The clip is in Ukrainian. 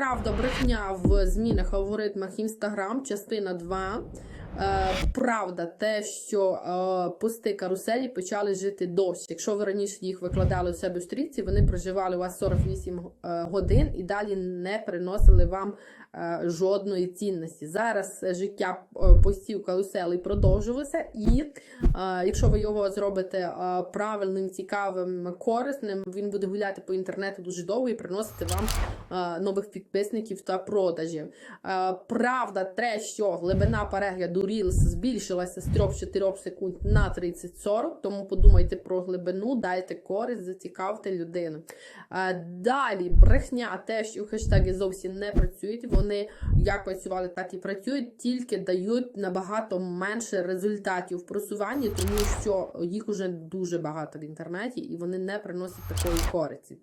Правда, брехня в змінах алгоритмах Інстаграм, частина 2. Е, правда, те, що е, пости каруселі почали жити дощ. Якщо ви раніше їх викладали у себе в стрічці, вони проживали у вас 48 е, годин і далі не приносили вам жодної цінності. Зараз життя постів каруселей продовжувалося, і якщо ви його зробите правильним, цікавим, корисним, він буде гуляти по інтернету дуже довго і приносити вам нових підписників та продажів. Правда, те, що глибина перегляду Reels збільшилася з 3-4 секунд на 30-40, тому подумайте про глибину, дайте користь, зацікавте людину. Е, Далі брехня, те, що хештеги зовсім не працюють. Вони як працювали, так і працюють, тільки дають набагато менше результатів в просуванні, тому що їх уже дуже багато в інтернеті і вони не приносять такої користі.